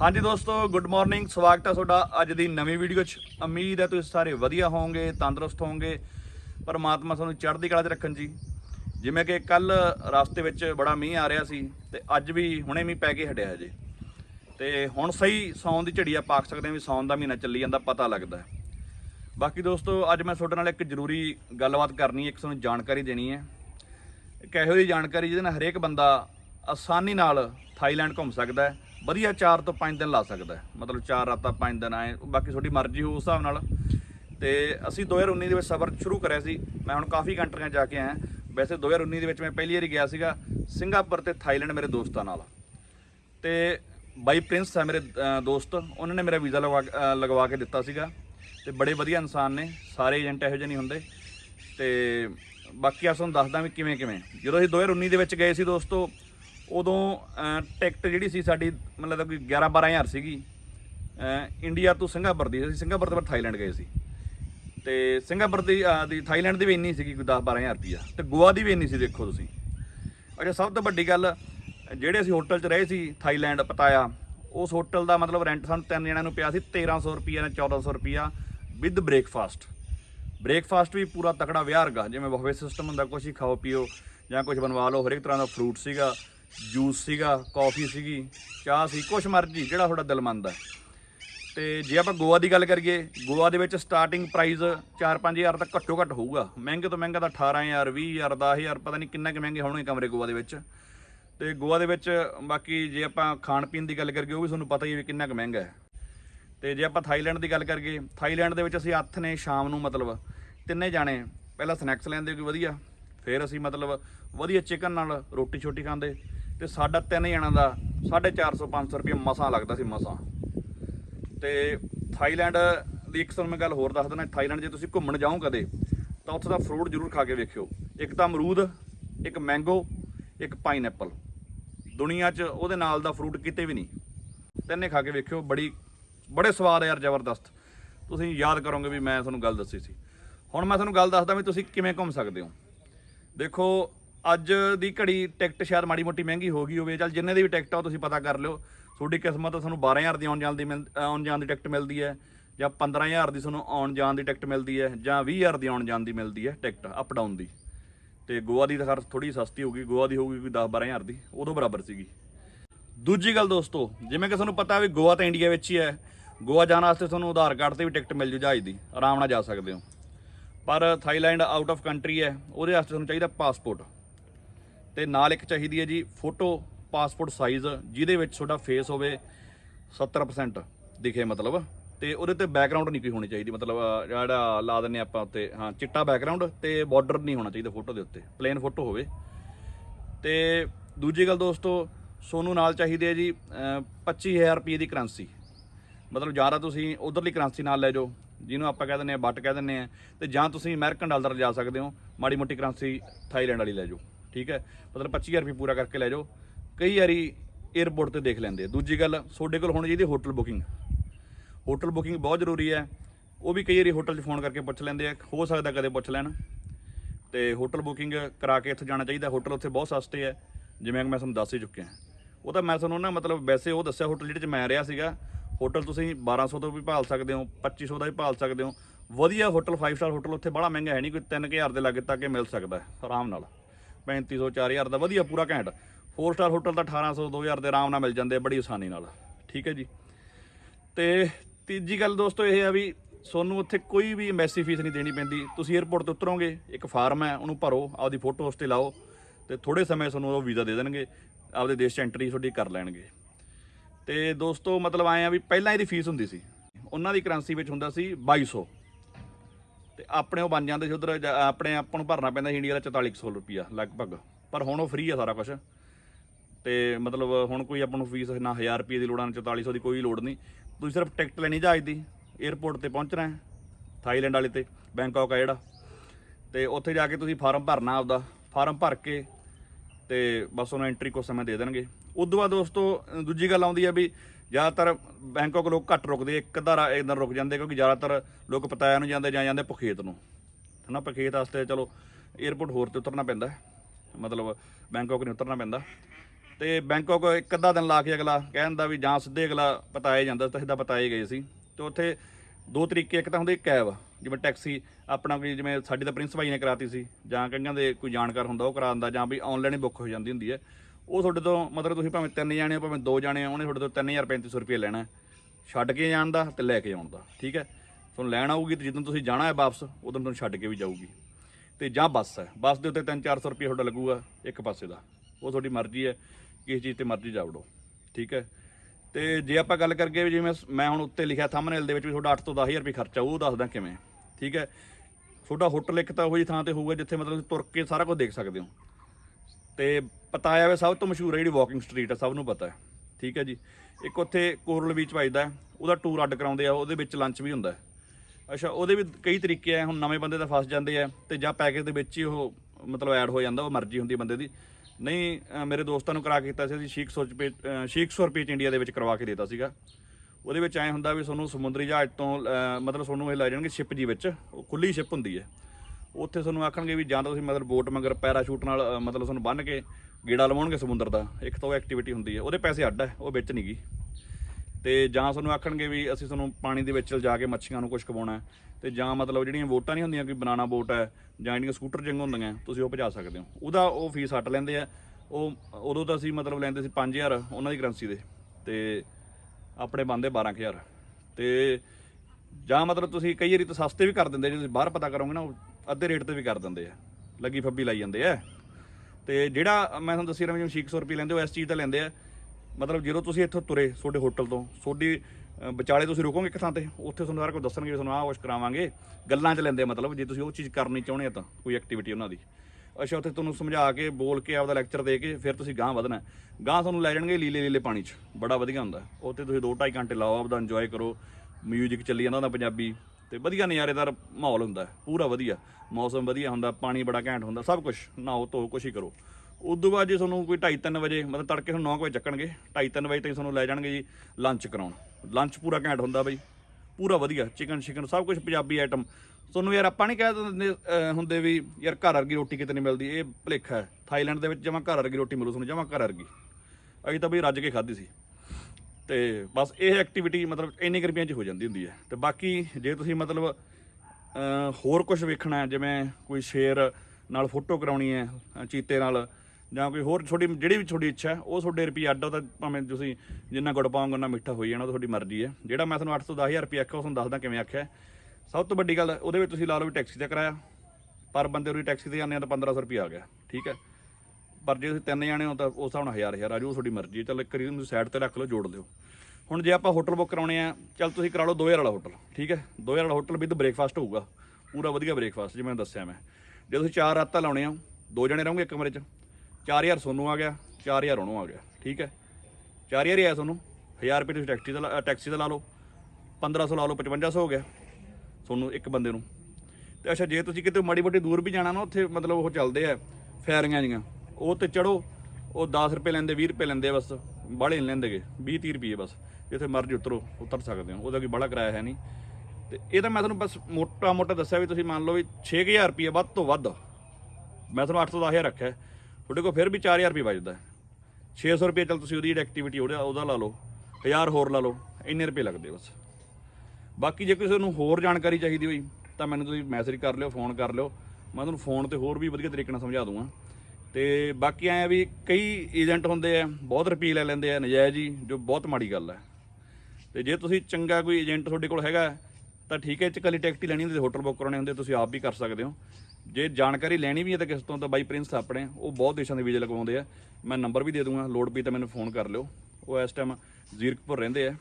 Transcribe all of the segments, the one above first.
ਹਾਂਜੀ ਦੋਸਤੋ good morning ਸਵਾਗਤ ਹੈ ਤੁਹਾਡਾ ਅੱਜ ਦੀ ਨਵੀਂ ਵੀਡੀਓ 'ਚ। ਉਮੀਦ ਹੈ ਤੁਸੀਂ ਸਾਰੇ ਵਧੀਆ ਹੋਵੋਗੇ, ਤੰਦਰੁਸਤ ਹੋਵੋਗੇ। ਪਰਮਾਤਮਾ ਤੁਹਾਨੂੰ ਚੜ੍ਹਦੀ ਕਲਾ 'ਚ ਰੱਖਣ ਜੀ। ਜਿਵੇਂ ਕਿ ਕੱਲ ਰਸਤੇ ਵਿੱਚ ਬੜਾ ਮੀਂਹ ਆ ਰਿਹਾ ਸੀ ਤੇ ਅੱਜ ਵੀ ਹੁਣੇ ਮੀਂਹ ਪੈ ਕੇ ਹਟਿਆ ਜੇ ਤੇ ਹੁਣ ਸਹੀ ਸੌਣ ਦੀ ਝੜੀ ਆ ਪਾਕ ਸਕਦੇ ਹਾਂ ਵੀ ਸੌਣ ਦਾ ਮਹੀਨਾ ਚੱਲੀ ਜਾਂਦਾ, ਪਤਾ ਲੱਗਦਾ ਬਾਕੀ ਦੋਸਤੋ, ਅੱਜ ਮੈਂ ਤੁਹਾਡੇ ਨਾਲ ਇੱਕ ਜ਼ਰੂਰੀ ਗੱਲਬਾਤ ਕਰਨੀ ਹੈ, ਇੱਕ ਤੁਹਾਨੂੰ ਜਾਣਕਾਰੀ ਦੇਣੀ ਹੈ। ਇੱਕ ਇਹੋ ਜਿਹੀ ਜਾਣਕਾਰੀ ਜਿਹਦੇ ਨਾਲ ਹਰੇਕ ਬੰਦਾ ਆਸਾਨੀ ਨਾਲ ਥਾਈਲੈਂਡ ਘੁੰਮ ਸਕਦਾ ਹੈ। ਵਧੀਆ 4 ਤੋਂ 5 ਦਿਨ ਲਾ ਸਕਦਾ ਮਤਲਬ 4 ਰਾਤਾਂ 5 ਦਿਨ ਆਏ, ਬਾਕੀ ਤੁਹਾਡੀ ਮਰਜ਼ੀ ਹੋ ਉਸ ਹਿਸਾਬ ਨਾਲ। ਤੇ ਅਸੀਂ 2019 ਦੇ ਵਿੱਚ ਸਫ਼ਰ ਸ਼ੁਰੂ ਕਰਿਆ ਸੀ। ਮੈਂ ਹੁਣ ਕਾਫੀ ਕੰਟਰੀਆਂ ਜਾ ਕੇ ਆਇਆ। ਵੈਸੇ 2019 ਦੇ ਵਿੱਚ ਮੈਂ ਪਹਿਲੀ ਵਾਰੀ ਗਿਆ ਸੀਗਾ ਸਿੰਗਾਪੁਰ ਤੇ ਥਾਈਲੈਂਡ ਮੇਰੇ ਦੋਸਤਾਂ ਨਾਲ। ਤੇ ਬਾਈ ਪ੍ਰਿੰਸ ਹੈ ਮੇਰੇ ਦੋਸਤ। ਉਹਨਾਂ ਨੇ ਮੇਰਾ ਵੀਜ਼ਾ ਲਗਵਾ ਲਗਵਾ ਕੇ ਦਿੱਤਾ ਸੀਗਾ। ਤੇ ਬੜੇ ਵਧੀਆ ਇਨਸਾਨ ਨੇ। ਸਾਰੇ ਏਜੰਟ ਇਹੋ ਜਿਹੇ ਨਹੀਂ ਹੁੰਦੇ। ਤੇ ਬਾਕੀ ਆ ਤੁਹਾਨੂੰ ਦੱਸਦਾ ਵੀ ਕਿਵੇਂ ਕਿਵੇਂ ਜਦੋਂ ਅਸੀਂ 2019 ਦੇ ਵਿੱਚ ਗਏ ਸੀ ਦੋਸਤੋ ਉਦੋਂ ਟਿਕਟ ਜਿਹੜੀ ਸੀ ਸਾਡੀ, ਮਤਲਬ ਕਿ 11 12000 ਸੀਗੀ। ਇੰਡੀਆ ਤੋਂ ਸਿੰਗਾਪੁਰ ਦੀ, ਅਸੀਂ ਸਿੰਗਾਪੁਰ ਤੋਂ ਬਾਅਦ ਥਾਈਲੈਂਡ ਗਏ ਸੀ। ਤੇ ਸਿੰਗਾਪੁਰ ਦੀ ਦੀ, ਥਾਈਲੈਂਡ ਦੀ ਵੀ ਇੰਨੀ ਸੀਗੀ, ਕੋਈ 10 12000 ਰੁਪਈਆ ਤੇ ਗੋਆ ਦੀ ਵੀ ਇੰਨੀ ਸੀ, ਦੇਖੋ ਤੁਸੀਂ। ਅੱਛਾ, ਸਭ ਤੋਂ ਵੱਡੀ ਗੱਲ, ਜਿਹੜੇ ਅਸੀਂ ਹੋਟਲ 'ਚ ਰਹੇ ਸੀ, ਥਾਈਲੈਂਡ, ਪਤਾਇਆ, ਉਸ ਹੋਟਲ ਦਾ ਮਤਲਬ ਰੈਂਟ ਸਾਨੂੰ ਤਿੰਨ ਜਣਿਆਂ ਨੂੰ ਪਿਆ ਸੀ 1300 ਰੁਪਈਆ ਜਾਂ 1400 ਰੁਪਈਆ ਵਿਦ ਬ੍ਰੇਕਫਾਸਟ। ਬ੍ਰੇਕਫਾਸਟ ਵੀ ਪੂਰਾ ਤਕੜਾ ਵਿਆਹ ਰਗਾ ਜਿਵੇਂ ਬਫੇ ਸਿਸਟਮ ਹੁੰਦਾ, ਕੁਛ ਹੀ ਖਾਓ, ਪੀਓ, ਜਾਂ ਕੁਝ ਬਣਵਾ ਲਓ, ਹਰੇਕ ਤਰ੍ਹਾਂ ਦਾ ਫਰੂਟ ਸੀਗਾ। ਜੂਸ ਸੀਗਾ, ਕਾਫੀ ਸੀਗੀ, ਚਾਹ ਸੀ, ਕੁਛ ਮਰਜ਼ੀ, ਜਿਹੜਾ ਤੁਹਾਡਾ ਦਿਲ ਮੰਨਦਾ ਤੇ ਜੇ ਆਪਾਂ ਗੋਆ ਦੀ ਗੱਲ ਕਰੀਏ, ਗੋਆ ਦੇ ਵਿੱਚ ਸਟਾਰਟਿੰਗ ਪ੍ਰਾਈਸ 4-5000 ਤੱਕ ਘੱਟੋ ਘੱਟ ਹੋਊਗਾ। ਮਹਿੰਗੇ ਤੋਂ ਮਹਿੰਗਾ ਤਾਂ 18000 20000 10000 ਪਤਾ ਨਹੀਂ ਕਿੰਨਾ ਕਿ ਮਹਿੰਗੇ ਹੋਣਗੇ ਕਮਰੇ ਗੋਆ ਦੇ ਵਿੱਚ। ਤੇ ਗੋਆ ਦੇ ਵਿੱਚ, ਬਾਕੀ ਜੇ ਆਪਾਂ ਖਾਣ ਪੀਣ ਦੀ ਗੱਲ ਕਰੀਏ, ਉਹ ਵੀ ਤੁਹਾਨੂੰ ਪਤਾ ਹੀ ਹੈ ਵੀ ਕਿੰਨਾ ਕੁ ਮਹਿੰਗਾ ਹੈ। ਤੇ ਜੇ ਆਪਾਂ ਥਾਈਲੈਂਡ ਦੀ ਗੱਲ ਕਰੀਏ, ਥਾਈਲੈਂਡ ਦੇ ਵਿੱਚ ਅਸੀਂ ਹੱਥ ਨੇ ਸ਼ਾਮ ਨੂੰ ਮਤਲਬ ਤਿੰਨੇ ਜਾਣੇ। ਪਹਿਲਾਂ ਸਨੈਕਸ ਲੈਂਦੇ ਕਿ ਵਧੀਆ। ਫਿਰ ਅਸੀਂ ਮਤਲਬ ਵਧੀਆ ਚਿਕਨ ਨਾਲ ਰੋਟੀ ਛੋਟੀ ਖਾਂਦੇ। ਤੇ ਸਾਡਾ ਤਿੰਨ ਜਣਾਂ ਦਾ 450 500 ਰੁਪਏ ਮਸਾਂ ਲੱਗਦਾ ਸੀ ਮਸਾਂ। ਤੇ ਥਾਈਲੈਂਡ ਦੀ ਇੱਕ ਤੁਹਾਨੂੰ ਮੈਂ ਗੱਲ ਹੋਰ ਦੱਸ ਦਿੰਦਾ, ਥਾਈਲੈਂਡ ਜੇ ਤੁਸੀਂ ਘੁੰਮਣ ਜਾਓ ਕਦੇ, ਤਾਂ ਉੱਥੇ ਦਾ ਫਰੂਟ ਜ਼ਰੂਰ ਖਾ ਕੇ ਵੇਖਿਓ। ਇੱਕ ਤਾਂ ਅਮਰੂਦ, ਇੱਕ ਮੈਂਗੋ, ਇੱਕ ਪਾਈਨਐਪਲ। ਦੁਨੀਆ 'ਚ ਉਹਦੇ ਨਾਲ ਦਾ ਫਰੂਟ ਕਿਤੇ ਵੀ ਨਹੀਂ। ਤਿੰਨੇ ਖਾ ਕੇ ਵੇਖਿਓ, ਬੜੀ, ਬੜੇ ਸਵਾਦ ਯਾਰ, ਜ਼ਬਰਦਸਤ। ਤੁਸੀਂ ਯਾਦ ਕਰੋਗੇ ਵੀ ਮੈਂ ਤੁਹਾਨੂੰ ਗੱਲ ਦੱਸੀ ਸੀ। ਹੁਣ ਮੈਂ ਤੁਹਾਨੂੰ ਗੱਲ ਦੱਸਦਾ ਵੀ ਤੁਸੀਂ ਕਿਵੇਂ ਘੁੰਮ ਸਕਦੇ ਹੋ। ਦੇਖੋ ਅੱਜ ਦੀ ਘੜੀ ਟਿਕਟ ਸ਼ਾਇਦ ਮਾੜੀ ਮੋਟੀ ਮਹਿੰਗੀ ਹੋ ਗਈ ਹੋਵੇ, ਚਲ ਜਿੰਨੇ ਦੀ ਵੀ ਟਿਕਟ ਆ ਉਹ ਤੁਸੀਂ ਪਤਾ ਕਰ ਲਿਓ। ਤੁਹਾਡੀ ਕਿਸਮਤ ਆ, ਤੁਹਾਨੂੰ 12000 ਦੀ ਆਉਣ ਜਾਣ ਦੀ ਮਿਲ- ਆਉਣ ਜਾਣ ਦੀ ਟਿਕਟ ਮਿਲਦੀ ਹੈ, ਜਾਂ 15000 ਦੀ ਤੁਹਾਨੂੰ ਆਉਣ ਜਾਣ ਦੀ ਟਿਕਟ ਮਿਲਦੀ ਹੈ, ਜਾਂ 20000 ਦੀ ਆਉਣ ਜਾਣ ਦੀ ਮਿਲਦੀ ਹੈ ਟਿਕਟ ਅਪ ਡਾਊਨ ਦੀ। ਤੇ ਗੋਆ ਦੀ ਤਾਂ ਖਰ ਥੋੜੀ ਸਸਤੀ ਹੋਊਗੀ ਗੋਆ ਦੀ ਹੋਊਗੀ ਕੋਈ 10 12000 ਦੀ, ਉਦੋਂ ਬਰਾਬਰ ਸੀਗੀ। ਦੂਜੀ ਗੱਲ ਦੋਸਤੋ, ਜਿਵੇਂ ਕਿ ਤੁਹਾਨੂੰ ਪਤਾ ਵੀ ਗੋਆ ਤਾਂ ਇੰਡੀਆ ਵਿੱਚ ਹੀ ਹੈ, ਗੋਆ ਜਾਣ ਵਾਸਤੇ ਤੁਹਾਨੂੰ ਆਧਾਰ ਕਾਰਡ ਤੇ ਵੀ ਟਿਕਟ ਮਿਲ ਜੂ ਜਹਾਜ਼ ਦੀ, ਆਰਾਮ ਨਾਲ ਜਾ ਸਕਦੇ ਹੋ। ਪਰ ਥਾਈਲੈਂਡ ਆਊਟ ਆਫ ਕੰਟਰੀ ਹੈ, ਉਹਦੇ ਵਾਸਤੇ ਤੁਹਾਨੂੰ ਚਾਹੀਦਾ ਪਾਸਪੋਰਟ ਤੇ ਨਾਲ ਇੱਕ ਚਾਹੀਦੀ ਹੈ ਜੀ ਫੋਟੋ ਪਾਸਪੋਰਟ ਸਾਈਜ਼ ਜਿਹਦੇ ਵਿੱਚ ਤੁਹਾਡਾ ਫੇਸ ਹੋਵੇ 70% ਦਿਖੇ ਮਤਲਬ। ਤੇ ਉਹਦੇ ਤੇ ਬੈਕਗ੍ਰਾਉਂਡ ਨਹੀਂ ਕੋਈ ਹੋਣੀ ਚਾਹੀਦੀ ਮਤਲਬ ਜਿਹੜਾ ਲਾ ਦਿੰਨੇ ਆਪਾਂ ਉੱਤੇ ਹਾਂ ਚਿੱਟਾ ਬੈਕਗ੍ਰਾਉਂਡ ਤੇ ਬਾਰਡਰ ਨਹੀਂ ਹੋਣਾ ਚਾਹੀਦਾ ਫੋਟੋ ਦੇ ਉੱਤੇ ਪਲੇਨ ਫੋਟੋ ਹੋਵੇ। ਤੇ ਦੂਜੀ ਗੱਲ ਦੋਸਤੋ ਸੋਨੂੰ ਨਾਲ ਚਾਹੀਦੀ ਹੈ ਜੀ ਅਹ, 25000 ਰੁਪਏ ਦੀ ਕਰੰਸੀ ਮਤਲਬ ਜ਼ਿਆਦਾ ਤੁਸੀਂ ਉਧਰਲੀ ਕਰੰਸੀ ਨਾਲ ਲੈ ਜਾਓ ਜਿਹਨੂੰ ਆਪਾਂ ਕਹਿ ਦਿੰਦੇ ਆ ਬੱਟ ਕਹਿ ਦਿੰਦੇ ਆ ਤੇ ਜਾਂ ਤੁਸੀਂ ਅਮਰੀਕਨ ਡਾਲਰ ਜਾ ਸਕਦੇ ਹੋ ਮਾੜੀ ਮੋਟੀ ਕਰੰਸੀ ਥਾਈਲੈਂਡ ਵਾਲੀ ਲੈ ਜਾਓ। ਠੀਕ ਹੈ? ਮਤਲਬ 25000 ਰੁਪਏ ਪੂਰਾ ਕਰਕੇ ਲੈ ਜਾਓ। ਕਈ ਵਾਰੀ 에어ਪੋਰਟ ਤੇ ਦੇਖ ਲੈਂਦੇ ਦੂਜੀ ਗੱਲ, ਤੁਹਾਡੇ ਕੋਲ ਹੋਣੀ ਚਾਹੀਦੀ ਹੋਟਲ ਬੁਕਿੰਗ ਹੋਟਲ ਬੁਕਿੰਗ ਬਹੁਤ ਜ਼ਰੂਰੀ ਹੈ। ਉਹ ਵੀ ਕਈ ਵਾਰੀ ਹੋਟਲ 'ਚ ਫੋਨ ਕਰਕੇ ਪੁੱਛ ਲੈਂਦੇ ਆ। ਹੋ ਸਕਦਾ ਕਦੇ ਪੁੱਛ ਲੈਣ। ਤੇ ਹੋਟਲ ਬੁਕਿੰਗ ਕਰਾ ਕੇ ਇੱਥੇ ਜਾਣਾ ਚਾਹੀਦਾ। ਹੋਟਲ ਉੱਥੇ ਬਹੁਤ ਸਸਤੇ ਹੈ ਜਿਵੇਂ ਕਿ ਮੈਂ ਤੁਹਾਨੂੰ ਦੱਸ ਹੀ ਚੁੱਕਿਆ। ਉਹ ਤਾਂ ਮੈਂ ਤੁਹਾਨੂੰ ਨਾ ਮਤਲਬ ਵੈਸੇ ਉਹ ਦੱਸਿਆ ਹੋਟਲ ਜਿਹੜੇ 'ਚ ਮੈਂ ਰਿਹਾ ਸੀਗਾ। ਹੋਟਲ ਤੁਸੀਂ 1200 ਤੋਂ ਵੀ ਭਾਲ ਸਕਦੇ ਹੋ 2500 ਦਾ ਵੀ ਭਾਲ ਸਕਦੇ ਹੋ। ਵਧੀਆ ਹੋਟਲ 5 ਸਟਾਰ ਹੋਟਲ ਉੱਥੇ ਬੜਾ ਮਹਿੰਗਾ ਹੈ। ਨਹੀਂ ਕੋਈ 3000 ਦੇ ਲਾਗੇ ਤੱਕ ਇਹ ਮਿਲ ਸਕਦਾ ਆਰਾਮ ਨਾਲ। 3500 4000 ਦਾ ਵਧੀਆ ਪੂਰਾ ਘੈਂਟ। 4 ਸਟਾਰ ਹੋਟਲ ਤਾਂ 1800 2000 ਦੇ ਆਰਾਮ ਨਾਲ ਮਿਲ ਜਾਂਦੇ ਬੜੀ ਆਸਾਨੀ ਨਾਲ। ਠੀਕ ਹੈ ਜੀ। ਤੇ ਤੀਜੀ ਗੱਲ ਦੋਸਤੋ ਇਹ ਆ ਵੀ ਤੁਹਾਨੂੰ ਉੱਥੇ ਕੋਈ ਵੀ ਐਮਬੈਸੀ ਫੀਸ ਨਹੀਂ ਦੇਣੀ ਪੈਂਦੀ। ਤੁਸੀਂ 에ਅਰਪੋਰਟ ਤੇ ਉਤਰੋਗੇ, ਇੱਕ ਫਾਰਮ ਹੈ, ਉਹਨੂੰ ਭਰੋ, ਆਪਦੀ ਫੋਟੋ ਉਸ ਤੇ ਲਾਓ ਤੇ ਥੋੜੇ ਸਮੇਂ ਤੁਹਾਨੂੰ ਉਹ ਵੀਜ਼ਾ ਦੇ ਦੇਣਗੇ, ਆਪਦੇ ਦੇਸ਼ 'ਚ ਐਂਟਰੀ ਤੁਹਾਡੀ ਕਰ ਲੈਣਗੇ। ਤੇ ਦੋਸਤੋ ਮਤਲਬ ਆਏ ਆ ਵੀ ਪਹਿਲਾਂ ਇਹਦੀ ਫੀਸ ਹੁੰਦੀ ਸੀ। ਉਹਨਾਂ ਦੀ ਕਰੰਸੀ ਵਿੱਚ ਹੁੰਦਾ ਸੀ 2200 ਤੇ ਆਪਣੇ ਉਹ ਬਣ ਜਾਂਦੇ ਸੀ ਉਧਰ ਆਪਣੇ ਆਪਾਂ ਨੂੰ ਭਰਨਾ ਪੈਂਦਾ ਸੀ ਇੰਡੀਆ ਦਾ 4400 ਰੁਪਿਆ ਲਗਭਗ। ਪਰ ਹੁਣ ਉਹ ਫ੍ਰੀ ਆ ਸਾਰਾ ਕੁਝ ਤੇ ਮਤਲਬ ਹੁਣ ਕੋਈ ਆਪਾਂ ਨੂੰ ਫੀਸ ਨਾ 1000 ਰੁਪਏ ਦੀ ਲੋੜ ਆ ਨਾ 4400 ਦੀ ਕੋਈ ਲੋੜ ਨਹੀਂ। ਤੁਸੀਂ ਸਿਰਫ ਟਿਕਟ ਲੈਣੀ ਜਹਾਜ਼ ਦੀ 에ਅਰਪੋਰਟ ਤੇ ਪਹੁੰਚਣਾ ਹੈ ਥਾਈਲੈਂਡ ਵਾਲੇ ਤੇ ਬੈਂਕਾਕ ਆ ਜਿਹੜਾ। ਤੇ ਉੱਥੇ ਜਾ ਕੇ ਤੁਸੀਂ ਫਾਰਮ ਭਰਨਾ ਆਪਦਾ ਫਾਰਮ ਭਰ ਕੇ ਤੇ ਬਸ ਉਹਨਾਂ ਐਂਟਰੀ ਕੋ ਸਮੇਂ ਦੇ ਦੇਣਗੇ। ਉਦੋਂ ਬਾਅਦ ਦੋਸਤੋ ਅ, ਦੂਜੀ ਗੱਲ ਆਉਂਦੀ ਹੈ ਵੀ ਜ਼ਿਆਦਾਤਰ ਬੈਂਕਾਕ ਲੋਕ ਘੱਟ ਰੁਕਦੇ, ਇੱਕ ਅੱਧਾ ਰਾ- ਦਿਨ ਰੁਕ ਜਾਂਦੇ ਕਿਉਂਕਿ ਜ਼ਿਆਦਾਤਰ ਲੋਕ ਪਤਾਇਆ ਨੂੰ ਜਾਂਦੇ ਜਾਂ ਜਾਂਦੇ ਪਖੇਤ ਨੂੰ। ਹਨਾ ਪਖੇਤ ਵਾਸਤੇ ਚਲੋ 에ਅਰਪੋਰਟ ਹੋਰ ਤੇ ਉਤਰਨਾ ਪੈਂਦਾ ਮਤਲਬ ਬੈਂਕਾਕ ਨਹੀਂ ਉਤਰਨਾ ਪੈਂਦਾ। ਤੇ ਬੈਂਕਾਕ ਇੱਕ ਅੱਧਾ ਦਿਨ ਲਾ ਕੇ ਅਗਲਾ ਕਹਿੰਦਾ ਵੀ ਜਾਂ ਸਿੱਧੇ ਅਗਲਾ ਪਤਾਏ ਜਾਂਦਾ ਤਾਂ ਸਿੱਧਾ ਪਤਾਏ ਗਏ ਸੀ। ਤੇ ਉੱਥੇ ਦੋ ਤਰੀਕੇ, ਇੱਕ ਤਾਂ ਹੁੰਦੇ ਕੈਬ, ਜਿਵੇਂ ਟੈਕਸੀ, ਆਪਣਾ ਕੋਈ ਜਿਵੇਂ ਸਾਡੀ ਤਾਂ ਪ੍ਰਿੰਸ ਭਾਈ ਨੇ ਕਰਾਤੀ ਸੀ, ਜਾਂ ਕਈਆਂ ਦੇ ਕੋਈ ਜਾਣਕਾਰ ਹੁੰਦਾ ਉਹ ਕਰਾ ਦਿੰਦਾ, ਜਾਂ ਵੀ ਆਨਲਾਈਨ ਹੀ ਬੁੱਕ ਹੋ ਜਾਂਦੀ ਹੁੰਦੀ ਹੈ। ਉਹ ਤੁਹਾਡੇ ਤੋਂ ਮਤਲਬ ਤੁਸੀਂ ਭਾਵੇਂ ਤਿੰਨ ਜਾਣੇ ਹੋ, ਭਾਵੇਂ ਦੋ ਜਾਣੇ ਹੋ ਉਹਨੇ ਤੁਹਾਡੇ ਤੋਂ 3350 ਰੁਪਏ ਲੈਣਾ ਛੱਡ ਕੇ ਜਾਣ ਦਾ ਤੇ ਲੈ ਕੇ ਆਉਣ ਦਾ, ਠੀਕ ਹੈ? ਤੁਹਾਨੂੰ ਲੈਣ ਆਊਗੀ ਤੇ ਜਦੋਂ ਤੁਸੀਂ ਜਾਣਾ ਹੈ ਵਾਪਸ, ਉਦੋਂ ਤੁਹਾਨੂੰ ਛੱਡ ਕੇ ਵੀ ਜਾਊਗੀ। ਤੇ ਜਾਂ ਬੱਸ ਹੈ, ਬੱਸ ਦੇ ਉੱਤੇ 3-400 ਰੁਪਏ ਤੁਹਾਡਾ ਲੱਗੂਗਾ ਇੱਕ ਪਾਸੇ ਦਾ। ਉਹ ਤੁਹਾਡੀ ਮਰਜ਼ੀ ਹੈ, ਕਿਸ ਚੀਜ਼ ਤੇ ਮਰਜ਼ੀ ਜਾ ਵੜੋ, ਠੀਕ ਹੈ? ਤੇ ਜੇ ਆਪਾਂ ਗੱਲ ਕਰਕੇ ਵੀ ਜਿਵੇਂ ਮੈਂ ਹੁਣ ਉੱਤੇ ਲਿਖਿਆ ਥੰਬਨੇਲ ਦੇ ਵਿੱਚ ਵੀ ਤੁਹਾਡਾ 8 ਤੋਂ 10000 ਰੁਪਏ ਖਰਚਾ, ਉਹ ਦੱਸਦਾ ਕਿਵੇਂ, ਠੀਕ ਹੈ? ਤੁਹਾਡਾ ਹੋਟਲ ਇੱਕ ਤਾਂ ਉਹੀ ਥਾਂ ਤੇ ਹੋਊਗਾ ਜਿੱਥੇ ਮਤਲਬ ਤੁਸੀਂ ਤੁਰ ਕੇ ਸਾਰਾ ਕੁਝ ਦੇਖ ਸਕਦੇ ਹੋ। ਤੇ ਪਤਾਇਆ ਵੇ ਸਭ ਤੋਂ ਮਸ਼ਹੂਰ ਹੈ ਜਿਹੜੀ ਵਾਕਿੰਗ ਸਟਰੀਟ ਹੈ ਸਭ ਨੂੰ ਪਤਾ ਹੈ। ਠੀਕ ਹੈ ਜੀ। ਇੱਕ ਉੱਥੇ ਕੋਰਲ ਬੀਚ ਵੱਜਦਾ ਉਹਦਾ ਟੂਰ ਅੱਡ ਕਰਾਉਂਦੇ ਆ ਉਹਦੇ ਵਿੱਚ ਲੰਚ ਵੀ ਹੁੰਦਾ ਅੱਛਾ ਉਹਦੇ ਵੀ ਕਈ ਤਰੀਕੇ ਆ ਹੁਣ ਨਵੇਂ ਬੰਦੇ ਤਾਂ ਫਸ ਜਾਂਦੇ ਆ ਤੇ ਜਾਂ ਪੈਕੇਜ ਦੇ ਵਿੱਚ ਹੀ ਉਹ ਮਤਲਬ ਐਡ ਹੋ ਜਾਂਦਾ ਉਹ ਮਰਜ਼ੀ ਹੁੰਦੀ ਬੰਦੇ ਦੀ। ਨਹੀਂ ਮੇਰੇ ਦੋਸਤਾਂ ਨੂੰ ਕਰਾ ਕੇ ਕੀਤਾ ਸੀ ਅਸੀਂ 600 ਰੁਪਏ ਅ, 600 ਰੁਪਏ 'ਚ ਇੰਡੀਆ ਦੇ ਵਿੱਚ ਕਰਵਾ ਕੇ ਦਿੱਤਾ ਸੀਗਾ। ਉਹਦੇ ਵਿੱਚ ਐ ਹੁੰਦਾ ਵੀ ਤੁਹਾਨੂੰ ਸਮੁੰਦਰੀ ਜਹਾਜ਼ ਤੋਂ ਅ, ਮਤਲਬ ਤੁਹਾਨੂੰ ਇਹ ਲੈ ਜਾਣਗੇ ਸ਼ਿਪ ਜੀ ਵਿੱਚ ਉਹ ਖੁੱਲੀ ਸ਼ਿਪ ਹੁੰਦੀ ਹੈ। ਉੱਥੇ ਤੁਹਾਨੂੰ ਆਖਣਗੇ ਵੀ ਜਾਂ ਤਾਂ ਤੁਸੀਂ ਮਤਲਬ ਬੋਟ ਮਗਰ ਪੈਰਾਸ਼ੂਟ ਨਾਲ ਅ, ਮਤਲਬ ਤੁਹਾਨੂੰ ਬੰਨ ਕੇ ਗੇੜਾ ਲਵਾਉਣਗੇ ਸਮੁੰਦਰ ਦਾ। ਇੱਕ ਤਾਂ ਉਹ ਐਕਟੀਵਿਟੀ ਹੁੰਦੀ ਹੈ। ਉਹਦੇ ਪੈਸੇ ਅੱਡ ਹੈ ਉਹ ਵਿੱਚ ਨਹੀਂ ਗੀ ਤੇ ਜਾਂ ਤੁਹਾਨੂੰ ਆਖਣਗੇ ਵੀ ਅਸੀਂ ਤੁਹਾਨੂੰ ਪਾਣੀ ਦੇ ਵਿੱਚ ਜਾ ਕੇ ਮੱਛੀਆਂ ਨੂੰ ਕੁਝ ਖਵਾਉਣਾ ਹੈ। ਤੇ ਜਾਂ ਮਤਲਬ ਜਿਹੜੀਆਂ ਵੋਟਾਂ ਨਹੀਂ ਹੁੰਦੀਆਂ ਕਿ ਬਨਾਨਾ ਬੋਟ ਹੈ ਜਾਂ ਜਿਹੜੀਆਂ ਸਕੂਟਰ ਜੰਗ ਹੁੰਦੀਆਂ ਤੁਸੀਂ ਉਹ ਭਜਾ ਸਕਦੇ ਹੋ। ਉਹਦਾ ਉਹ ਫੀਸ ਹੱਟ ਲੈਂਦੇ ਆ। ਉਹ ਉਦੋਂ ਤਾਂ ਅਸੀਂ ਮਤਲਬ ਲੈਂਦੇ ਸੀ 5000 ਉਹਨਾਂ ਦੀ ਕਰੰਸੀ ਦੇ। ਤੇ ਆਪਣੇ ਬੰਦੇ 12000 ਤੇ ਜਾਂ ਮਤਲਬ ਤੁਸੀਂ ਕਈ ਵਾਰੀ ਤਾਂ ਸਸਤੇ ਵੀ ਕਰ ਦਿੰਦੇ ਜੇ ਤੁਸੀਂ ਬਾਹਰ ਪਤਾ ਕਰੋਗੇ ਨਾ ਉਹ ਅੱਧੇ ਰੇਟ ਤੇ ਵੀ ਕਰ ਦਿੰਦੇ ਆ। ਲੱਗੀ ਫੱਬੀ ਲਾਈ ਜਾਂਦੇ ਆ। ਤੇ ਜਿਹੜਾ, ਮੈਂ ਤੁਹਾਨੂੰ ਦੱਸੀ ਰਿਹਾ ਜਿਵੇਂ 600 ਰੁਪਏ ਲੈਂਦੇ ਹੋ ਇਸ ਚੀਜ਼ ਦਾ ਲੈਂਦੇ ਆ। ਮਤਲਬ ਜਦੋਂ ਤੁਸੀਂ ਇੱਥੋਂ ਤੁਰੇ, ਤੁਹਾਡੇ ਹੋਟਲ ਤੋਂ, ਤੁਹਾਡੀ ਵਿਚਾਲੇ ਤੁਸੀਂ ਰੁਕੋਗੇ ਇੱਕ ਥਾਂ ਤੇ, ਉੱਥੇ ਤੁਹਾਨੂੰ ਸਾਰਾ ਕੁਝ ਦੱਸਣਗੇ, ਵੀ ਤੁਹਾਨੂੰ ਆਹ ਕੁਛ ਕਰਾਵਾਂਗੇ। ਗੱਲਾਂ 'ਚ ਲੈਂਦੇ ਆ ਮਤਲਬ, ਜੇ ਤੁਸੀਂ ਉਹ ਚੀਜ਼ ਕਰਨੀ ਚਾਹੁੰਦੇ ਆ ਤਾਂ, ਕੋਈ ਐਕਟੀਵਿਟੀ ਉਹਨਾਂ ਦੀ। ਅੱਛਾ, ਉੱਥੇ ਤੁਹਾਨੂੰ ਸਮਝਾ ਕੇ, ਬੋਲ ਕੇ, ਆਪਦਾ ਲੈਕਚਰ ਦੇ ਕੇ, ਫਿਰ ਤੁਸੀਂ ਗਾਂਹ ਵਧਣਾ। ਗਾਂਹ ਤੁਹਾਨੂੰ ਲੈ ਜਾਣਗੇ ਲੀਲੇ ਲੀਲੇ ਪਾਣੀ 'ਚ, ਬੜਾ ਵਧੀਆ ਹੁੰਦਾ। ਉੱਥੇ ਤੁਸੀਂ 2.5 ਘੰਟੇ ਲਾਓ, ਆਪਦਾ ਇੰਜੋਏ ਕਰੋ। ਮਿਊਜ਼ਿਕ ਚੱਲੀ ਜਾਂਦਾ ਹੁੰਦਾ ਪੰਜਾਬੀ। ਤੇ ਵਧੀਆ ਨਜ਼ਾਰੇਦਾਰ ਮਾਹੌਲ ਹੁੰਦਾ ਪੂਰਾ ਵਧੀਆ। ਮੌਸਮ ਵਧੀਆ ਹੁੰਦਾ, ਪਾਣੀ ਬੜਾ ਘੈਂਟ ਹੁੰਦਾ, ਸਭ ਕੁਝ ਨਹਾਓ ਧੋ ਕੁਛ ਹੀ ਕਰੋ। ਉਦੋਂ ਬਾਅਦ ਜੇ ਤੁਹਾਨੂੰ ਕੋਈ 2:30 ਵਜੇ, ਮਤਲਬ ਤੜਕੇ ਨੂੰ 9 ਵਜੇ ਚੱਕਣਗੇ 2:30 ਵਜੇ ਤੱਕ ਤੁਹਾਨੂੰ ਲੈ ਜਾਣਗੇ ਜੀ ਲੰਚ ਕਰਾਉਣ। ਲੰਚ ਪੂਰਾ ਘੈਂਟ ਹੁੰਦਾ ਬਈ, ਪੂਰਾ ਵਧੀਆ ਚਿਕਨ ਸ਼ਿਕਨ, ਸਭ ਕੁਝ ਪੰਜਾਬੀ ਆਈਟਮ ਤੁਹਾਨੂੰ ਯਾਰ ਆਪਾਂ ਨਹੀਂ ਕਹਿ ਦਿੰਦੇ ਹੁੰਦੇ ਵੀ ਯਾਰ ਘਰ ਵਰਗੀ ਰੋਟੀ ਕਿਤੇ ਨਹੀਂ ਮਿਲਦੀ, ਇਹ ਭੁਲੇਖਾ ਹੈ। ਥਾਈਲੈਂਡ ਦੇ ਵਿੱਚ ਜਮਾਂ ਘਰ ਵਰਗੀ ਰੋਟੀ ਮਿਲੂ ਤੁਹਾਨੂੰ, ਜਮਾਂ ਘਰ ਵਰਗੀ। ਅਸੀਂ ਤਾਂ ਬਈ ਰੱਜ ਕੇ ਖਾਧੀ ਸੀ। ਤੇ ਬਸ ਇਹ ਐਕਟੀਵਿਟੀ ਮਤਲਬ ਇੰਨੇ ਕੁ ਰੁਪਈਆਂ 'ਚ ਹੋ ਜਾਂਦੀ ਹੁੰਦੀ ਹੈ। ਤੇ ਬਾਕੀ ਜੇ ਤੁਸੀਂ ਮਤਲਬ ਹੋਰ ਕੁਝ ਵੇਖਣਾ ਹੈ, ਜਿਵੇਂ ਕੋਈ ਸ਼ੇਰ ਨਾਲ ਫੋਟੋ ਕਰਾਉਣੀ ਹੈ ਚੀਤੇ ਨਾਲ, ਜਾਂ ਕੋਈ ਹੋਰ ਛੋਟੀ ਜਿਹੜੀ ਵੀ ਤੁਹਾਡੀ ਇੱਛਾ ਹੈ, ਉਹ ਤੁਹਾਡੇ ਰੁਪਏ ਅੱਡ ਉਹ ਤਾਂ ਭਾਵੇਂ ਤੁਸੀਂ ਜਿੰਨਾ ਗੁੜ ਪਾਓਗੇ ਉਹਨਾਂ ਮਿੱਠਾ ਹੋਈ ਜਾਣਾ, ਉਹ ਤੁਹਾਡੀ ਮਰਜ਼ੀ ਹੈ। ਜਿਹੜਾ ਮੈਂ ਤੁਹਾਨੂੰ 8 ਤੋਂ 10000 ਰੁਪਏ ਆਖਿਆ, ਉਹ ਤੁਹਾਨੂੰ ਦੱਸਦਾ ਕਿਵੇਂ ਆਖਿਆ ਸਭ ਤੋਂ ਵੱਡੀ ਗੱਲ, ਉਹਦੇ ਵਿੱਚ ਤੁਸੀਂ ਲਾ ਲਓ ਵੀ ਟੈਕਸੀ ਦਾ ਕਿਰਾਇਆ, ਪਰ ਬੰਦੇ ਉਰੀ ਟੈਕਸੀ ਤੇ ਜਾਂਦੇ ਆ ਤਾਂ 1500 ਰੁਪਏ ਆ ਗਿਆ, ਠੀਕ ਹੈ। ਪਰ ਜੇ ਤੁਸੀਂ ਤਿੰਨ ਜਾਣੇ ਹੋ ਤਾਂ ਉਸ ਹਿਸਾਬ ਨਾਲ 1000 1000 ਆ ਜਾਊ, ਤੁਹਾਡੀ ਮਰਜ਼ੀ ਚੱਲ ਇੱਕ ਵਾਰੀ ਤੁਸੀਂ ਸਾਈਡ ਤੇ ਰੱਖ ਲਓ, ਜੋੜ ਲਿਓ ਹੁਣ ਜੇ ਆਪਾਂ ਹੋਟਲ ਬੁੱਕ ਕਰਾਉਣੇ ਆ, ਚੱਲ ਤੁਸੀਂ ਕਰਾ ਲਓ 2000 ਵਾਲਾ ਹੋਟਲ ਠੀਕ ਹੈ? 2000 ਵਾਲਾ ਹੋਟਲ ਵਿਦ ਬ੍ਰੇਕਫਾਸਟ ਹੋਊਗਾ। ਪੂਰਾ ਵਧੀਆ ਬ੍ਰੇਕਫਾਸਟ ਜਿਵੇਂ ਦੱਸਿਆ ਮੈਂ। ਜੇ ਤੁਸੀਂ ਚਾਰ ਰਾਤਾਂ ਲਾਉਣੇ ਆ, ਦੋ ਜਣੇ ਰਹੋਗੇ ਇੱਕ ਕਮਰੇ 'ਚ? 4000 ਸੋਨੂੰ ਆ ਗਿਆ 4000 ਉਹਨੂੰ ਆ ਗਿਆ, ਠੀਕ ਹੈ? 4000 ਹੀ ਆਇਆ ਤੁਹਾਨੂੰ 1000 ਰੁਪਏ ਤੁਸੀਂ ਟੈਕਸੀ ਦਾ ਲਾ- ਟੈਕਸੀ ਦਾ ਲਾ ਲਓ। 1500 ਲਾ ਲਓ 5500 ਹੋ ਗਿਆ ਤੁਹਾਨੂੰ ਇੱਕ ਬੰਦੇ ਨੂੰ। ਤੇ ਅੱਛਾ, ਜੇ ਤੁਸੀਂ ਕਿਤੇ ਮਾੜੀ ਮੋਟੀ ਦੂਰ ਵੀ ਜਾਣਾ ਨਾ, ਉੱਥੇ ਮਤਲਬ ਉਹ ਚੱਲਦੇ ਆ, ਫੈਰੀਆਂ ਜੀਆਂ ਉਹ ਤੇ ਚੜੋ, ਉਹ 10 ਰੁਪਏ ਲੈਂਦੇ 20 ਰੁਪਏ ਲੈਂਦੇ ਬਸ, ਬਾਹਲੇ ਨਹੀਂ ਲੈਂਦੇਗੇ 20 30 ਰੁਪਏ ਬਸ, ਜਿੱਥੇ ਮਰਜ਼ੀ ਉਤਰੋ, ਉਤਰ ਸਕਦੇ ਹੋ, ਉਹਦਾ ਕੋਈ ਬੜਾ ਕਿਰਾਇਆ ਹੈ ਨਹੀਂ। ਤੇ ਇਹ ਤਾਂ ਮੈਂ ਤੁਹਾਨੂੰ ਬਸ ਮੋਟਾ ਮੋਟਾ ਦੱਸਿਆ ਵੀ ਤੁਸੀਂ ਮੰਨ ਲਓ ਵੀ 6000 ਰੁਪਏ ਵੱਧ ਤੋਂ ਵੱਧ, ਮੈਂ ਤੁਹਾਨੂੰ 8 ਤੋਂ 10000 ਰੱਖਿਆ, ਤੁਹਾਡੇ ਕੋਲ ਫਿਰ ਵੀ 4000 ਰੁਪਏ ਬਚਦਾ ਹੈ। 600 ਰੁਪਏ ਚੱਲ ਤੁਸੀਂ ਉਹਦੀ ਜਿਹੜੀ ਐਕਟੀਵਿਟੀ ਉਹਦਾ ਉਹਦਾ ਲਾ ਲਓ 1000 ਹੋਰ ਲਾ ਲਓ, ਇੰਨੇ ਰੁਪਏ ਲੱਗਦੇ ਬਸ। ਬਾਕੀ ਜੇ ਕਿਸੇ ਨੂੰ ਹੋਰ ਜਾਣਕਾਰੀ ਚਾਹੀਦੀ ਹੋਈ, ਤਾਂ ਮੈਨੂੰ ਤੁਸੀਂ ਮੈਸੇਜ ਕਰ ਲਿਓ ਫੋਨ ਕਰ ਲਿਓ, ਮੈਂ ਤੁਹਾਨੂੰ ਫੋਨ ਤੇ ਹੋਰ ਵੀ ਵਧੀਆ ਤਰੀਕੇ ਨਾਲ ਸਮਝਾ ਦੂੰਗਾ। ਤੇ ਬਾਕੀ ਐਂ ਆ ਵੀ ਕਈ ਏਜੰਟ ਹੁੰਦੇ ਆ, ਬਹੁਤ ਰੁਪਏ ਲੈ ਲੈਂਦੇ ਆ ਨਜਾਇਜ਼ ਹੀ, ਜੋ ਬਹੁਤ ਮਾੜੀ ਗੱਲ ਹੈ। ਤੇ ਜੇ ਤੁਸੀਂ ਚੰਗਾ ਕੋਈ ਏਜੰਟ ਤੁਹਾਡੇ ਕੋਲ ਹੈਗਾ, ਤਾਂ ਠੀਕ ਹੈ ਚੱਕਲੀ ਟਿਕਟ ਹੀ ਲੈਣੀ ਹੁੰਦੀ, ਹੋਟਲ ਬੁੱਕ ਕਰਾਉਣੇ ਹੁੰਦੇ, ਤੁਸੀਂ ਆਪ ਵੀ ਕਰ ਸਕਦੇ ਹੋ। ਜੇ ਜਾਣਕਾਰੀ ਲੈਣੀ ਵੀ ਹੈ ਤਾਂ ਕਿਸ ਤੋਂ, ਤਾਂ ਬਾਈ ਪ੍ਰਿੰਸ ਆਪਣੇ, ਉਹ ਬਹੁਤ ਦੇਸ਼ਾਂ ਦੇ ਵੀਜ਼ੇ ਲਗਵਾਉਂਦੇ ਆ। ਮੈਂ ਨੰਬਰ ਵੀ ਦੇ ਦੂੰਗਾ, ਲੋੜ ਪਈ ਤਾਂ ਮੈਨੂੰ ਫੋਨ ਕਰ ਲਿਓ। ਉਹ ਇਸ ਟਾਈਮ ਜ਼ੀਰਕਪੁਰ ਰਹਿੰਦੇ ਆ,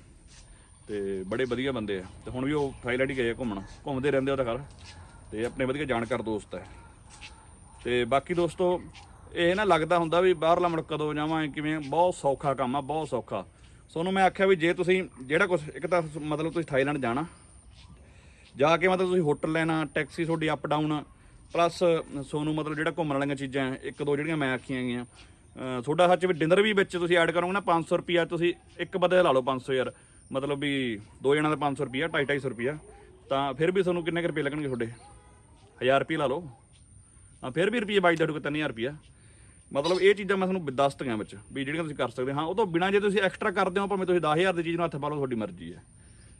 ਤੇ ਬੜੇ ਵਧੀਆ ਬੰਦੇ ਆ। ਤੇ ਹੁਣ ਵੀ ਉਹ ਥਾਈਲੈਂਡ ਹੀ ਗਏ ਘੁੰਮਣ, ਘੁੰਮਦੇ ਰਹਿੰਦੇ ਉਹਦਾ ਘਰ, ਤੇ ਆਪਣੇ ਵਧੀਆ ਜਾਣਕਾਰ ਦੋਸਤ ਹੈ ਤੇ ਬਾਕੀ ਦੋਸਤੋ ਇਹ ਨਾ ਲੱਗਦਾ ਹੁੰਦਾ ਵੀ ਬਾਹਰਲਾ ਮੁਲਕ ਕਦੋਂ ਜਾਵਾਂ ਕਿਵੇਂ, ਬਹੁਤ ਸੌਖਾ ਕੰਮ ਆ, ਬਹੁਤ ਸੌਖਾ। ਸੋਨੂੰ ਮੈਂ ਆਖਿਆ ਵੀ ਜੇ ਤੁਸੀਂ ਜਿਹੜਾ ਕੁਝ ਇੱਕ ਤਾਂ ਮਤਲਬ ਤੁਸੀਂ ਥਾਈਲੈਂਡ ਜਾਣਾ, ਜਾ ਕੇ ਮਤਲਬ ਤੁਸੀਂ ਹੋਟਲ ਲੈਣਾ, ਟੈਕਸੀ ਤੁਹਾਡੀ ਅਪ ਡਾਊਨ ਪਲੱਸ ਸੋਨੂੰ ਮਤਲਬ ਜਿਹੜਾ ਘੁੰਮਣ ਵਾਲੀਆਂ ਚੀਜ਼ਾਂ, ਇੱਕ ਦੋ ਜਿਹੜੀਆਂ ਮੈਂ ਆਖੀਆਂ ਗਈਆਂ ਤੁਹਾਡਾ ਹੱਥ ਵੀ ਡਿਨਰ ਵੀ ਵਿੱਚ ਤੁਸੀਂ ਐਡ ਕਰੋਗੇ ਨਾ 500 ਰੁਪਿਆ ਤੁਸੀਂ ਇੱਕ ਬੰਦੇ ਦਾ ਲਾ ਲਓ 500 ਯਾਰ। ਮਤਲਬ ਵੀ ਦੋ ਜਣਾਂ ਦਾ 500 ਰੁਪਿਆ 250 ਰੁਪਿਆ ਤਾਂ ਫਿਰ ਵੀ ਤੁਹਾਨੂੰ ਕਿੰਨੇ ਕੁ ਰੁਪਏ ਲੱਗਣਗੇ ਤੁਹਾਡੇ? 1000 ਰੁਪਏ ਲਾ ਲਓ। ਹਾਂ, ਫਿਰ ਵੀ ਰੁਪਏ ਬਾਈ ਤੁਹਾਡੇ ਕੋਲ 3000 ਰੁਪਿਆ ਮਤਲਬ ਇਹ ਚੀਜ਼ਾਂ ਮੈਂ ਤੁਹਾਨੂੰ ਦੱਸਤੀਆਂ ਵਿੱਚ, ਵੀ ਜਿਹੜੀਆਂ ਤੁਸੀਂ ਕਰ ਸਕਦੇ ਹਾਂ। ਉਹ ਤੋਂ ਬਿਨਾਂ ਜੇ ਤੁਸੀਂ ਐਕਸਟਰਾ ਕਰਦੇ ਹੋ, ਭਾਵੇਂ ਤੁਸੀਂ 10000 ਦੀ ਚੀਜ਼ ਨੂੰ ਹੱਥ ਪਾ ਲਓ, ਤੁਹਾਡੀ ਮਰਜ਼ੀ ਹੈ।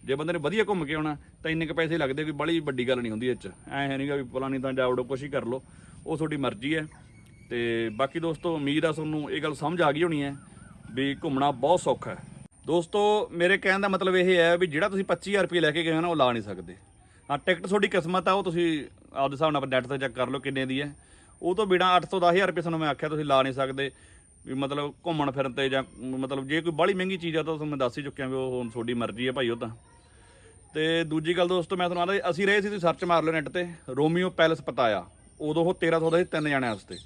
ਜੇ ਬੰਦੇ ਨੇ ਵਧੀਆ ਘੁੰਮ ਕੇ ਆਉਣਾ, ਤਾਂ ਇੰਨੇ ਕ ਪੈਸੇ ਲੱਗਦੇ ਕੋਈ ਬੜੀ ਵੱਡੀ ਗੱਲ ਨਹੀਂ ਹੁੰਦੀ ਇਹ ਚ। ਐ ਹੈ ਨਹੀਂਗਾ ਵੀ ਫਲਾਨੀ ਤਾਂ ਜਾਵੜੋ ਕੁਛ ਹੀ ਕਰ ਲਓ, ਉਹ ਤੁਹਾਡੀ ਮਰਜ਼ੀ ਹੈ। ਤੇ ਬਾਕੀ ਦੋਸਤੋ, ਉਮੀਦ ਆ ਤੁਹਾਨੂੰ ਇਹ ਗੱਲ ਸਮਝ ਆ ਗਈ ਹੋਣੀ ਹੈ, ਵੀ ਘੁੰਮਣਾ ਬਹੁਤ ਸੌਖਾ ਹੈ। ਦੋਸਤੋ, ਮੇਰੇ ਕਹਿਣ ਦਾ ਮਤਲਬ ਇਹ ਹੈ ਵੀ ਜਿਹੜਾ ਤੁਸੀਂ 25000 ਰੁਪਏ ਲੈ ਕੇ ਗਏ ਹੋ ਨਾ, ਉਹ ਲਾ ਨਹੀਂ ਸਕਦੇ। ਹਾਂ, ਟਿਕਟ ਤੁਹਾਡੀ ਕਿਸਮਤ ਆ, ਉਹ ਤੁਸੀਂ ਆਪਦੇ ਹਿਸਾਬ ਨਾਲ ਨੈਟ ਤੇ ਚੈੱਕ ਕਰ ਲਓ ਕਿੰਨੇ ਦੀ ਹੈ। ਉਹ ਤੋਂ ਬਿਨਾ 8 ਤੋਂ 10000 ਰੁਪਏ ਤੁਹਾਨੂੰ ਮੈਂ ਆਖਿਆ, ਤੁਸੀਂ ਲਾ ਨਹੀਂ ਸਕਦੇ। ਵੀ ਮਤਲਬ ਘੁੰਮਣ ਫਿਰਨ ਤੇ ਜਾਂ ਮਤਲਬ ਜੇ ਕੋਈ ਬਾਹਲੀ ਮਹਿੰਗੀ ਚੀਜ਼ ਆ ਤਾਂ ਤੁਹਾਨੂੰ ਮੈਂ ਦੱਸ ਹੀ ਚੁੱਕਿਆ ਵੀ ਉਹ ਹੁਣ ਤੁਹਾਡੀ ਮਰਜ਼ੀ ਹੈ ਭਾਈ ਉਹ ਤਾਂ। ਤੇ ਦੂਜੀ ਗੱਲ ਦੋਸਤੋ, ਮੈਂ ਤੁਹਾਨੂੰ ਆਦਾ, ਅਸੀਂ ਰਹੇ ਸੀ ਤੁਸੀਂ ਸਰਚ ਮਾਰ ਲਿਓ ਨੈਟ ਤੇ, ਰੋਮੀਓ ਪੈਲਸ ਪਤਾਇਆ। ਉਦੋਂ ਉਹ 1300 ਦਾ ਸੀ, ਤਿੰਨ ਜਣਿਆਂ ਵਾਸਤੇ।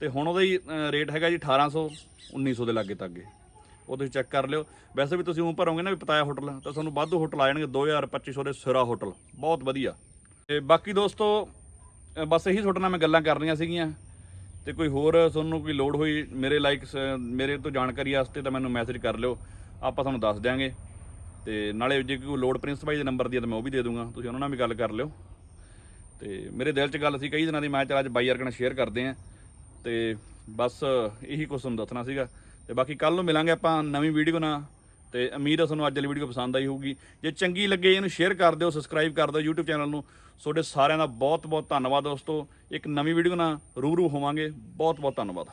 ਤੇ ਹੁਣ ਉਹਦਾ ਹੀ ਰੇਟ ਹੈਗਾ ਜੀ 1800 1900 ਦੇ ਲਾਗੇ ਤੱਕ ਉਹ ਤੁਸੀਂ ਚੈੱਕ ਕਰ ਲਿਓ। ਵੈਸੇ ਵੀ ਤੁਸੀਂ ਉਹ ਭਰੋਗੇ ਨਾ ਵੀ ਪਤਾਇਆ ਹੋਟਲ, ਤਾਂ ਤੁਹਾਨੂੰ ਵਾਧੂ ਹੋਟਲ ਆ ਜਾਣਗੇ 2000 2500 ਦੇ ਸਿਰਾ ਹੋਟਲ। ਬਹੁਤ ਵਧੀਆ। ਤੇ ਬਾਕੀ ਦੋਸਤੋ ਬਸ ਇਹੀ ਤੁਹਾਡੇ ਨਾਲ ਮੈਂ ਗੱਲਾਂ ਕਰਨੀਆਂ ਸੀਗੀਆਂ ਤੇ ਕੋਈ ਹੋਰ ਤੁਹਾਨੂੰ ਕੋਈ ਲੋੜ ਹੋਈ ਮੇਰੇ ਲਾਈਕ ਮੇਰੇ ਤੋਂ ਜਾਣਕਾਰੀ ਵਾਸਤੇ ਤਾਂ ਮੈਨੂੰ ਮੈਸੇਜ ਕਰ ਲਿਓ। ਆਪਾਂ ਤੁਹਾਨੂੰ ਦੱਸ ਦਿਆਂਗੇ ਤੇ ਨਾਲੇ ਜੇ ਕੋਈ ਲੋੜ ਪ੍ਰਿੰਸ ਭਾਈ ਦੇ ਨੰਬਰ ਦੀ ਹੈ ਤਾਂ ਮੈਂ ਉਹ ਵੀ ਦੇ ਦੂੰਗਾ। ਤੁਸੀਂ ਉਹਨਾਂ ਨਾਲ ਵੀ ਗੱਲ ਕਰ ਲਿਓ। ਤੇ ਮੇਰੇ ਦਿਲ 'ਚ ਗੱਲ ਸੀ ਕਈ ਦਿਨਾਂ ਦੀ, ਮੈਂ ਚੱਲ ਅੱਜ ਬਾਈ ਯਾਰ ਨਾਲ ਸ਼ੇਅਰ ਕਰਦੇ ਆਂ। ਤੇ ਬਸ ਇਹੀ ਕੁਝ ਤੁਹਾਨੂੰ ਦੱਸਣਾ ਸੀਗਾ। ਤੇ ਬਾਕੀ ਕੱਲ ਨੂੰ ਮਿਲਾਂਗੇ ਆਪਾਂ ਨਵੀਂ ਵੀਡੀਓ ਨਾਲ। ਤੇ ਉਮੀਦ ਹੈ ਤੁਹਾਨੂੰ ਅੱਜ ਵਾਲੀ ਵੀਡੀਓ ਪਸੰਦ ਆਈ ਹੋਊਗੀ। ਜੇ ਚੰਗੀ ਲੱਗੇ ਇਹਨੂੰ ਸ਼ੇਅਰ ਕਰ ਦਿਓ ਸਬਸਕ੍ਰਾਈਬ ਕਰ ਦਿਓ YouTube ਚੈਨਲ ਨੂੰ। ਤੁਹਾਡੇ ਸਾਰਿਆਂ ਦਾ ਬਹੁਤ ਬਹੁਤ ਧੰਨਵਾਦ ਦੋਸਤੋ। ਇੱਕ ਨਵੀਂ ਵੀਡੀਓ ਨਾਲ ਰੂਬਰੂ ਹੋਵਾਂਗੇ। ਬਹੁਤ ਬਹੁਤ ਧੰਨਵਾਦ।